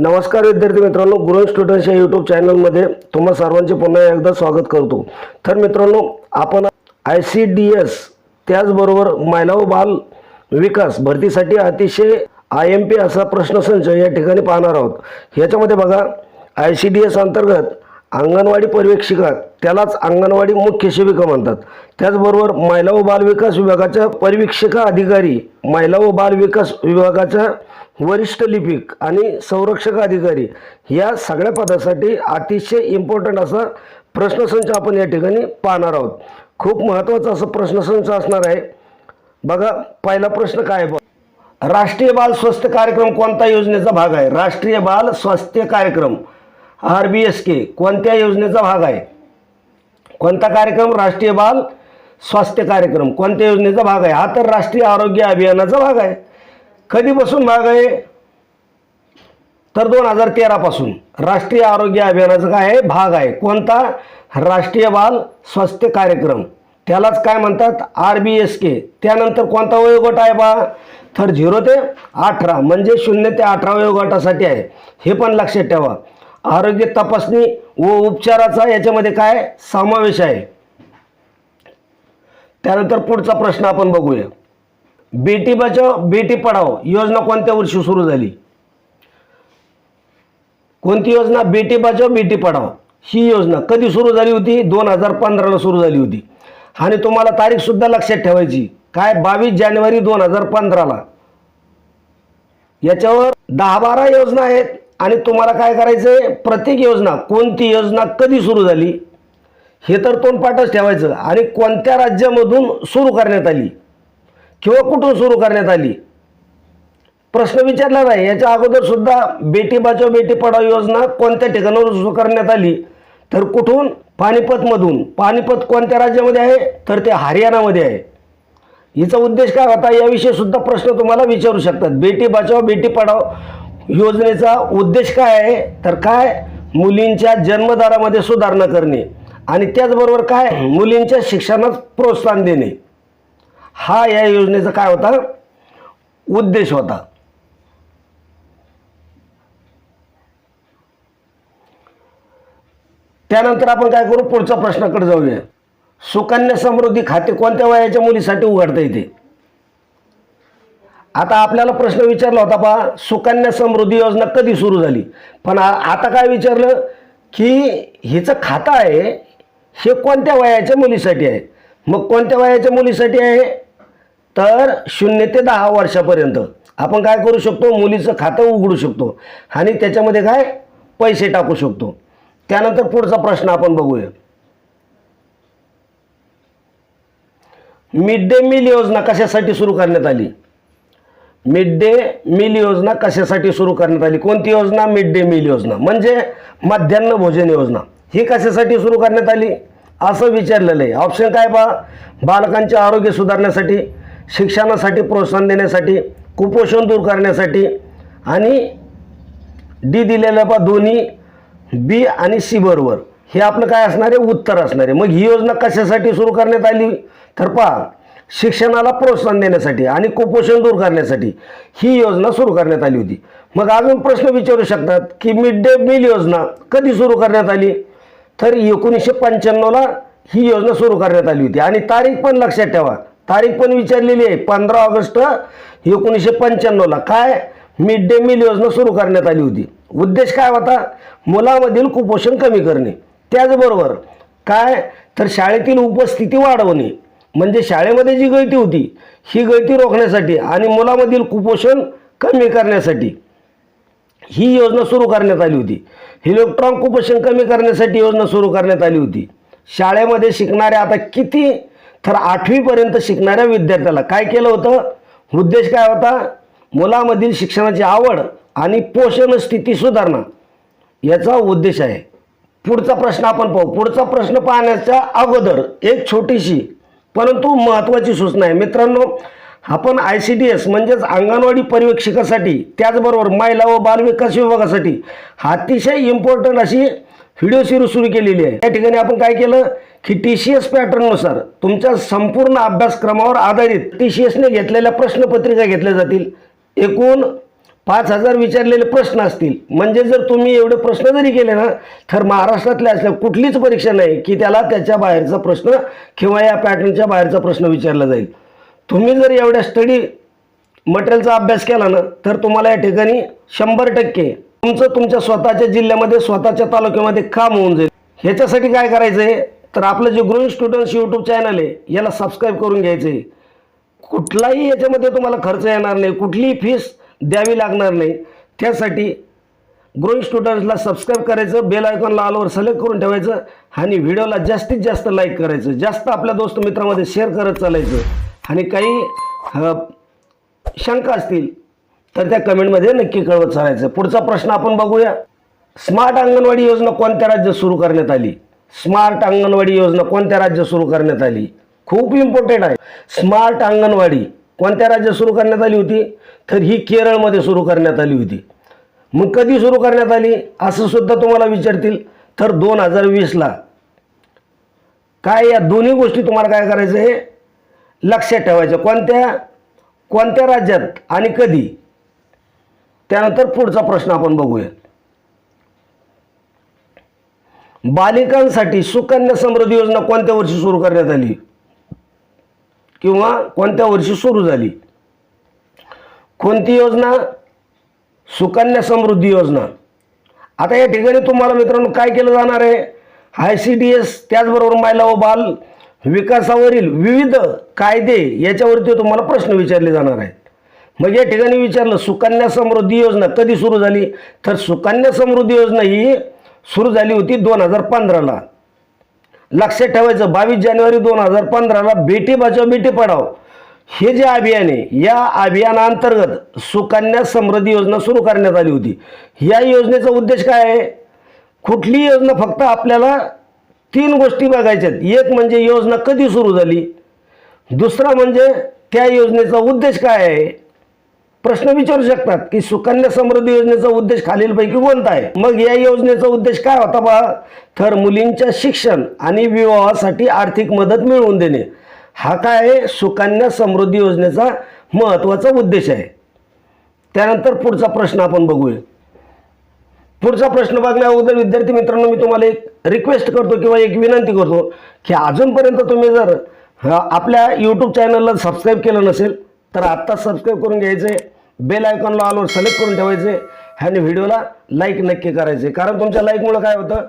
नमस्कार विद्यार्थी मित्रांनो. गुरु स्टुडंट्स या यूट्यूब चॅनलमध्ये तुम्हा सर्वांचे पुन्हा एकदा स्वागत करतो. तर मित्रांनो आपण आय सी डी एस त्याचबरोबर महिला व बाल विकास भरतीसाठी अतिशय आय एम पी असा प्रश्नसंच या ठिकाणी पाहणार आहोत. ह्याच्यामध्ये बघा आय सी डी एस अंतर्गत अंगणवाडी पर्यवेक्षिका त्यालाच अंगणवाडी मुख्य सेविका म्हणतात. त्याचबरोबर महिला व बाल विकास विभागाच्या पर्यवेक्षिका अधिकारी महिला व बाल विकास विभागाच्या वरिष्ठ लिपिक आणि संरक्षक अधिकारी या सगळ्या पदासाठी अतिशय इम्पॉर्टंट असा प्रश्नसंच आपण या ठिकाणी पाहणार आहोत. खूप महत्त्वाचा असा प्रश्नसंच असणार आहे. बघा पहिला प्रश्न काय आहे राष्ट्रीय बाल स्वास्थ्य कार्यक्रम कोणता योजनेचा भाग आहे? राष्ट्रीय बाल स्वास्थ्य कार्यक्रम. आर बी एस के कोणत्या योजनेचा भाग आहे? कोणता कार्यक्रम? राष्ट्रीय बाल स्वास्थ्य कार्यक्रम. कोणत्या योजनेचा भाग आहे? हा तर राष्ट्रीय आरोग्य अभियानाचा भाग आहे. कधीपासून भाग आहे? तर दोन हजार तेरापासून राष्ट्रीय आरोग्य अभियानाचा काय आहे? भाग आहे. कोणता? राष्ट्रीय बाल स्वास्थ्य कार्यक्रम. त्यालाच काय म्हणतात? आर बी एस के त्यानंतर कोणता वयोगट आहे बा? तर झिरो ते अठरा. म्हणजे शून्य ते अठरा वयोगटासाठी आहे. हे पण लक्षात ठेवा. आरोग्य तपासणी व उपचाराचा याच्यामध्ये काय समावेश आहे? त्यानंतर पुढचा प्रश्न आपण बघूया. बेटी बचाव बेटी पढाओ योजना कोणत्या वर्षी सुरू झाली? कोणती योजना? बेटी बचाव बेटी पढाओ. ही योजना कधी सुरू झाली होती? दोन हजार पंधराला सुरू झाली होती. आणि तुम्हाला तारीख सुद्धा लक्षात ठेवायची. काय? बावीस जानेवारी दोन हजार पंधराला. याच्यावर दहा बारा योजना आहेत. आणि तुम्हाला काय करायचं आहे प्रत्येक योजना कोणती योजना कधी सुरू झाली? हे तर तोंडपाठच ठेवायचं. आणि कोणत्या राज्यामधून सुरू करण्यात आली? किंवा कुठून सुरू करण्यात आली? प्रश्न विचारला नाही. याच्या अगोदर सुद्धा बेटी बचाव बेटी पढाव योजना कोणत्या ठिकाणावर सुरू करण्यात आली? तर कुठून? पानिपतमधून. पानिपत कोणत्या राज्यामध्ये आहे? तर ते हरियाणामध्ये आहे. हिचा उद्देश काय होता? याविषयी सुद्धा प्रश्न तुम्हाला विचारू शकतात. बेटी बचाव बेटी पढाव योजनेचा उद्देश काय आहे? तर काय? मुलींच्या जन्मदारामध्ये सुधारणा करणे. आणि त्याचबरोबर काय? मुलींच्या शिक्षणात प्रोत्साहन देणे. हा या योजनेचा काय होता? उद्देश होता. त्यानंतर आपण काय करू? पुढच्या प्रश्नाकडे जाऊया. सुकन्या समृद्धी खाते कोणत्या वयाच्या मुलीसाठी उघडता येते? आता आपल्याला प्रश्न विचारला होता पहा सुकन्या समृद्धी योजना कधी सुरू झाली? पण आता काय विचारलं की हिचं खातं आहे हे कोणत्या वयाच्या मुलीसाठी आहे? मग कोणत्या वयाच्या मुलीसाठी आहे? तर शून्य ते दहा वर्षापर्यंत. आपण काय करू शकतो? मुलीचं खातं उघडू शकतो. आणि त्याच्यामध्ये काय? पैसे टाकू शकतो. त्यानंतर पुढचा प्रश्न आपण बघूया. मिड डे मील योजना कशासाठी सुरू करण्यात आली? मिड डे मील योजना कशासाठी सुरू करण्यात आली? कोणती योजना? मिड डे मील योजना. म्हणजे मध्यान्ह भोजन योजना. ही कशासाठी सुरू करण्यात आली? असं विचारलेलं आहे. ऑप्शन काय पहा बालकांचे आरोग्य सुधारण्यासाठी शिक्षणासाठी प्रोत्साहन देण्यासाठी कुपोषण दूर करण्यासाठी आणि डी दिलेलं पहा दोन्ही बी आणि सी बरोबर. हे आपलं काय असणार आहे? उत्तर असणार आहे. मग ही योजना कशासाठी सुरू करण्यात आली? तर पहा शिक्षणाला प्रोत्साहन देण्यासाठी आणि कुपोषण दूर करण्यासाठी ही योजना सुरू करण्यात आली होती. मग अजून प्रश्न विचारू शकतात की मिड डे मील योजना कधी सुरू करण्यात आली? तर एकोणीसशे पंच्याण्णवला ही योजना सुरू करण्यात आली होती. आणि तारीख पण लक्षात ठेवा. तारीख पण विचारलेली आहे. पंधरा ऑगस्ट एकोणीसशे पंच्याण्णवला काय मिड डे मील योजना सुरू करण्यात आली होती. उद्देश काय होता? मुलामधील कुपोषण कमी करणे. त्याचबरोबर काय? तर शाळेतील उपस्थिती वाढवणे. म्हणजे शाळेमध्ये जी गळती होती ही गळती रोखण्यासाठी आणि मुलामधील कुपोषण कमी करण्यासाठी ही योजना सुरू करण्यात आली होती. इलेक्ट्रॉन कुपोषण कमी करण्यासाठी योजना सुरू करण्यात आली होती. शाळेमध्ये शिकणाऱ्या आता किती? तर आठवीपर्यंत शिकणाऱ्या विद्यार्थ्याला काय केलं होतं? उद्देश काय होता? मुलामधील शिक्षणाची आवड आणि पोषण स्थिती सुधारणा याचा उद्देश आहे. पुढचा प्रश्न आपण पाहू. पुढचा प्रश्न पाहण्याच्या अगोदर एक छोटीशी परंतु महत्त्वाची सूचना आहे. मित्रांनो आपण आय सी डी एस म्हणजेच अंगणवाडी पर्यवेक्षकासाठी त्याचबरोबर महिला व बालविकास विभागासाठी अतिशय इम्पॉर्टंट अशी व्हिडिओ सिरीज सुरू केलेली आहे. त्या ठिकाणी आपण काय केलं की टी सी एस पॅटर्ननुसार तुमच्या संपूर्ण अभ्यासक्रमावर आधारित टी सी एसने घेतलेल्या प्रश्नपत्रिका घेतल्या जातील. एकूण पाच हजार विचारलेले प्रश्न असतील. म्हणजे जर तुम्ही एवढे प्रश्न जरी केले ना तर महाराष्ट्रातल्या असल्या कुठलीच परीक्षा नाही की त्याला त्याच्या बाहेरचा प्रश्न किंवा या पॅटर्नच्या बाहेरचा प्रश्न विचारला जाईल. तुम्ही जर एवढ्या स्टडी मटेरियलचा अभ्यास केला ना तर तुम्हाला या ठिकाणी शंभर टक्के तुमचं तुमच्या स्वतःच्या जिल्ह्यामध्ये स्वतःच्या तालुक्यामध्ये काम होऊन जाईल. ह्याच्यासाठी काय करायचं आहे तर आपलं जे ग्रोईंग स्टुडंट्स यूट्यूब चॅनल आहे याला सबस्क्राईब करून घ्यायचं आहे कुठलाही याच्यामध्ये तुम्हाला खर्च येणार नाही. कुठलीही फीस द्यावी लागणार नाही. त्यासाठी ग्रोईंग स्टुडंट्सला सबस्क्राईब करायचं बेल आयकॉनला आलवर सिलेक्ट करून ठेवायचं आणि व्हिडिओला जास्तीत जास्त लाईक करायचं. जास्त आपल्या दोस्त मित्रामध्ये शेअर करत चालायचं. आणि काही शंका असतील तर त्या कमेंटमध्ये नक्की कळवत चालायचं. पुढचा प्रश्न आपण बघूया. स्मार्ट अंगणवाडी योजना कोणत्या राज्यात सुरू करण्यात आली? स्मार्ट अंगणवाडी योजना कोणत्या राज्यात सुरू करण्यात आली? खूप इम्पॉर्टंट आहे. स्मार्ट अंगणवाडी कोणत्या राज्यात सुरू करण्यात आली होती? तर ही केरळमध्ये सुरू करण्यात आली होती. मग कधी सुरू करण्यात आली? असं सुद्धा तुम्हाला विचारतील. तर दोन हजार वीसला. काय या दोन्ही गोष्टी तुम्हाला काय करायचं आहे लक्षात ठेवायच्या कोणत्या? कोणत्या राज्यात आणि कधी? त्यानंतर पुढचा प्रश्न आपण बघूया बालिकांसाठी सुकन्या समृद्धी योजना कोणत्या वर्षी सुरू करण्यात आली? किंवा कोणत्या वर्षी सुरू झाली? कोणती योजना? सुकन्या समृद्धी योजना. आता या ठिकाणी तुम्हाला मित्रांनो काय केलं जाणार आहे? आय सी डी एस त्याचबरोबर महिला व बाल विकासावरील विविध कायदे याच्यावरती तुम्हाला प्रश्न विचारले जाणार आहेत. मग या ठिकाणी विचारलं सुकन्या समृद्धी योजना कधी सुरू झाली? तर सुकन्या समृद्धी योजना ही सुरू झाली होती दोन हजार पंधराला. लक्षात ठेवायचं. बावीस जानेवारी दोन हजार पंधराला बेटी बचाव बेटी पढाव हे जे अभियान आहे या अभियानाअंतर्गत सुकन्या समृद्धी योजना सुरू करण्यात आली होती. या योजनेचा उद्देश काय आहे? कुठली योजना फक्त आपल्याला तीन गोष्टी बघायच्यात. एक म्हणजे योजना कधी सुरू झाली? दुसरा म्हणजे त्या योजनेचा उद्देश काय आहे? प्रश्न विचारू शकतात की सुकन्या समृद्धी योजनेचा उद्देश खालीलपैकी कोणता आहे? मग या योजनेचा उद्देश काय होता बा? तर मुलींच्या शिक्षण आणि विवाहासाठी आर्थिक मदत मिळवून देणे. हा काय आहे? सुकन्या समृद्धी योजनेचा महत्त्वाचा उद्देश आहे. त्यानंतर पुढचा प्रश्न आपण बघूया. पुढचा प्रश्न बघण्या अगोदर विद्यार्थी मित्रांनो मी तुम्हाला एक रिक्वेस्ट करतो किंवा एक विनंती करतो की अजूनपर्यंत तुम्ही जर आपल्या यूट्यूब चॅनलला सबस्क्राईब केलं नसेल तर आत्ता सबस्क्राईब करून घ्यायचे बेल आयकॉनला ऑलवर सिलेक्ट करून ठेवायचे आणि व्हिडिओला लाईक नक्की करायचे. कारण तुमच्या लाईकमुळं काय होतं?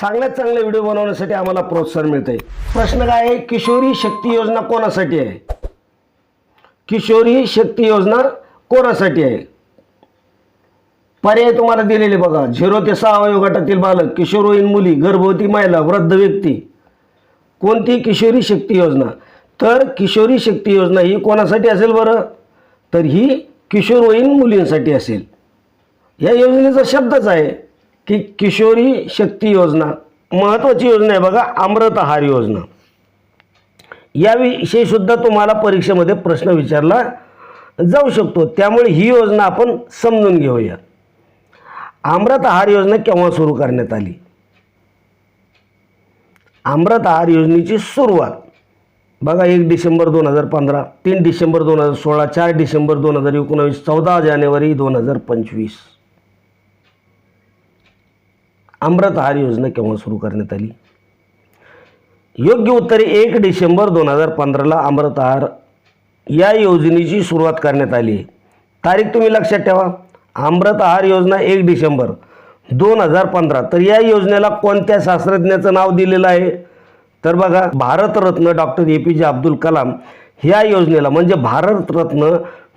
चांगल्यात चांगले व्हिडिओ बनवण्यासाठी आम्हाला प्रोत्साहन मिळते प्रश्न काय आहे? किशोरी शक्ती योजना कोणासाठी आहे? किशोरी शक्ती योजना कोणासाठी आहे? पर्याय तुम्हाला दिलेले बघा. झिरो ते सहा वयोगटातील बालक किशोरवयीन मुली गर्भवती महिला वृद्ध व्यक्ती. कोणती किशोरी शक्ती योजना? तर किशोरी शक्ती योजना ही कोणासाठी असेल बरं? तर ही किशोरवयीन मुलींसाठी असेल. या योजनेचा शब्दच आहे की किशोरी शक्ती योजना महत्त्वाची योजना आहे बघा अमृत आहार योजना. याविषयी सुद्धा तुम्हाला परीक्षेमध्ये प्रश्न विचारला जाऊ शकतो. त्यामुळे ही योजना आपण समजून घेऊया. अमृत आहार योजना केव्हा सुरू करण्यात आली? अमृत आहार योजनेची सुरुवात. बघा एक डिसेंबर दोन हजार पंधरा तीन डिसेंबर दोन हजार सोळा चार डिसेंबर दोन हजार एकोणावीस चौदा जानेवारी दोन हजार पंचवीस. अमृत आहार योजना केव्हा सुरू करण्यात आली? योग्य उत्तरे एक डिसेंबर दोन हजार पंधराला अमृत आहार या योजनेची सुरुवात करण्यात आली. आहे तारीख तुम्ही लक्षात ठेवा. अमृत आहार योजना एक डिसेंबर दोन हजार पंधरा. तर या योजनेला कोणत्या शास्त्रज्ञाचं नाव दिलेलं आहे? तर बघा Bharat Ratna doctor A P J Abdul Kalam ह्या योजनेला म्हणजे Bharat Ratna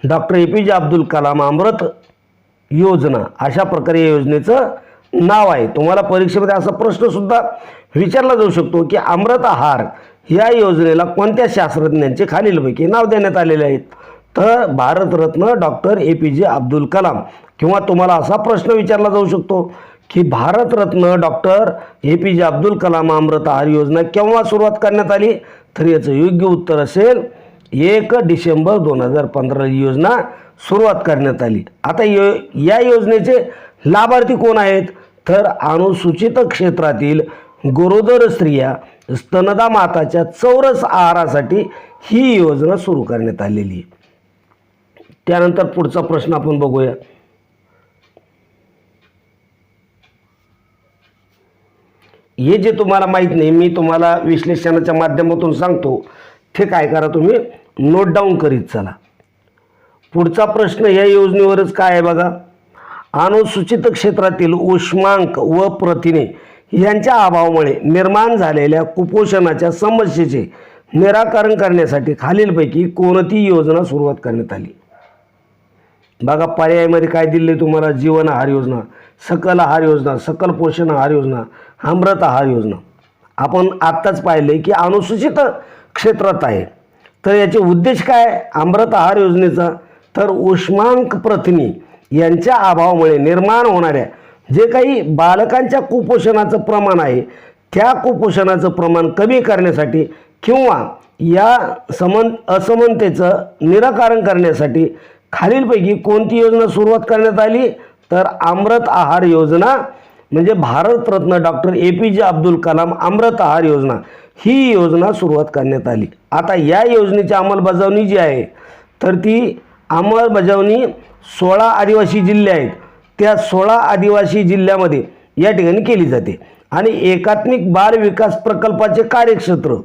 doctor A P J Abdul Kalam अमृत योजना अशा प्रकारे या योजनेचं नाव आहे. तुम्हाला परीक्षेमध्ये असा प्रश्नसुद्धा विचारला जाऊ शकतो की अमृत आहार या योजनेला कोणत्या शास्त्रज्ञांचे खालीलपैकी नाव देण्यात आलेले आहेत? तर Bharat Ratna doctor A P J Abdul Kalam किंवा तुम्हाला असा प्रश्न विचारला जाऊ शकतो की Bharat Ratna doctor A P J Abdul Kalam अमृत आहार योजना केव्हा सुरुवात करण्यात आली? तर याचं योग्य उत्तर असेल एक डिसेंबर दोन हजार पंधरा ही योजना सुरुवात करण्यात आली. आता यो या योजनेचे लाभार्थी कोण आहेत? तर अनुसूचित क्षेत्रातील गरोदर स्त्रिया स्तनदा माताच्या चौरस आहारासाठी ही योजना सुरू करण्यात आलेली आहे. त्यानंतर पुढचा प्रश्न आपण बघूया. हे जे तुम्हाला माहीत नाही मी तुम्हाला विश्लेषणाच्या माध्यमातून सांगतो ते काय करा तुम्ही नोट डाऊन करीत चला. पुढचा प्रश्न या योजनेवरच काय आहे बघा? अनुसूचित क्षेत्रातील उष्मांक व प्रथिने यांच्या अभावामुळे निर्माण झालेल्या कुपोषणाच्या समस्येचे निराकरण करण्यासाठी खालीलपैकी कोणती योजना सुरुवात करण्यात आली? बघा पर्यायामध्ये काय दिले तुम्हाला? जीवन आहार योजना सकल आहार योजना सकल पोषण आहार योजना अमृत आहार योजना. आपण आत्ताच पाहिले की अनुसूचित क्षेत्रात आहे. तर याचे उद्देश काय? अमृत आहार योजनेचा. तर उष्मांक प्रथिनी यांच्या अभावामुळे निर्माण होणाऱ्या जे काही बालकांच्या कुपोषणाचं प्रमाण आहे त्या कुपोषणाचं प्रमाण कमी करण्यासाठी किंवा या समन असमानतेचं निराकरण करण्यासाठी खालीलपैकी कोणती योजना सुरुवात करण्यात आली? तर अमृत आहार योजना म्हणजे Bharat Ratna doctor A P J Abdul Kalam अमृत आहार योजना ही योजना सुरुवात करण्यात आली. आता या योजनेची अंमलबजावणी जी आहे तर ती अंमलबजावणी सोळा आदिवासी जिल्हे आहेत. त्या सोळा आदिवासी जिल्ह्यामध्ये या ठिकाणी केली जाते. आणि एकात्मिक बाल विकास प्रकल्पाचे कार्यक्षेत्र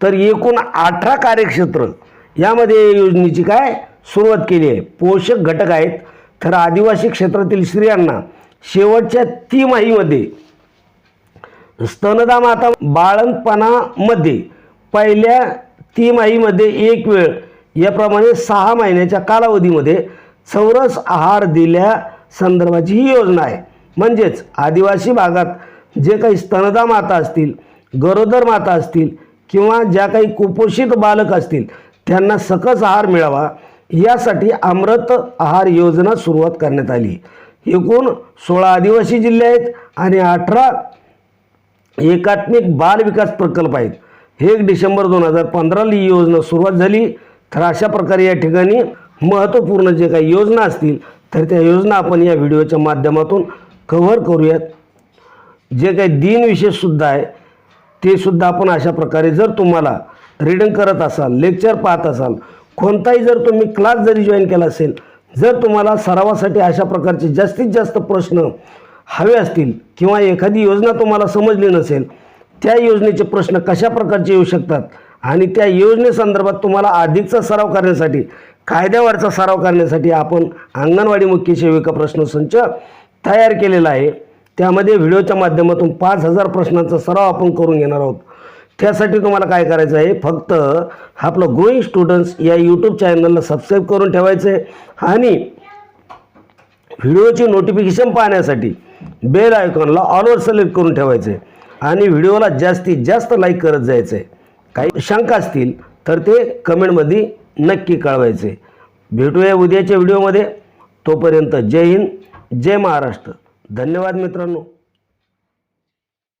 तर एकूण अठरा कार्यक्षेत्र यामध्ये योजनेची काय? सुरुवात केली आहे. पोषक घटक आहेत. तर आदिवासी क्षेत्रातील स्त्रियांना शेवटच्या तिमाहीमध्ये स्तनदा माता बाळंतपणामध्ये पहिल्या तिमाहीमध्ये एक वेळ याप्रमाणे सहा महिन्याच्या कालावधीमध्ये चौरस आहार दिल्या संदर्भाची ही योजना आहे. म्हणजेच आदिवासी भागात जे काही स्तनदा माता असतील गरोदर माता असतील किंवा ज्या काही कुपोषित बालक असतील त्यांना सकस आहार मिळावा. यासाठी अमृत आहार योजना सुरुवात करण्यात आली. एकूण सोळा आदिवासी जिल्हे आहेत आणि अठरा एकात्मिक बाल विकास प्रकल्प आहेत. एक डिसेंबर दोन हजार पंधराला ही योजना सुरुवात झाली. तर अशा प्रकारे या ठिकाणी महत्त्वपूर्ण जे काही योजना असतील तर त्या योजना आपण या व्हिडिओच्या माध्यमातून कव्हर करूयात. जे काही दिनविशेषसुद्धा आहे ते सुद्धा आपण अशा प्रकारे जर तुम्हाला रिडिंग करत असाल लेक्चर पाहत असाल कोणताही जर तुम्ही क्लास जरी जॉईन केला असेल जर तुम्हाला सरावासाठी अशा प्रकारचे जास्तीत जास्त प्रश्न हवे असतील किंवा एखादी योजना तुम्हाला समजली नसेल त्या योजनेचे प्रश्न कशा प्रकारचे येऊ शकतात आणि त्या योजनेसंदर्भात तुम्हाला अधिकचा सराव करण्यासाठी कायद्यावरचा सराव करण्यासाठी आपण अंगणवाडी मुख्य सेविका प्रश्नसंच तयार केलेला आहे. त्यामध्ये व्हिडिओच्या माध्यमातून पाच हजार प्रश्नांचा सराव आपण करून घेणार आहोत. त्यासाठी तुम्हाला काय करायचं आहे? फक्त आपलं ग्रोईंग स्टुडंट्स या यूट्यूब चॅनलला सबस्क्राईब करून ठेवायचं आहे आणि व्हिडिओची नोटिफिकेशन पाहण्यासाठी बेल आयकॉनला ऑलवर सिलेक्ट करून ठेवायचं आहे आणि व्हिडिओला जास्तीत जास्त लाईक करत जायचं आहे काही शंका असतील तर ते कमेंटमध्ये नक्की कळवायचे भेटूया उद्याच्या व्हिडिओमध्ये तोपर्यंत जय हिंद जय महाराष्ट्र. धन्यवाद मित्रांनो.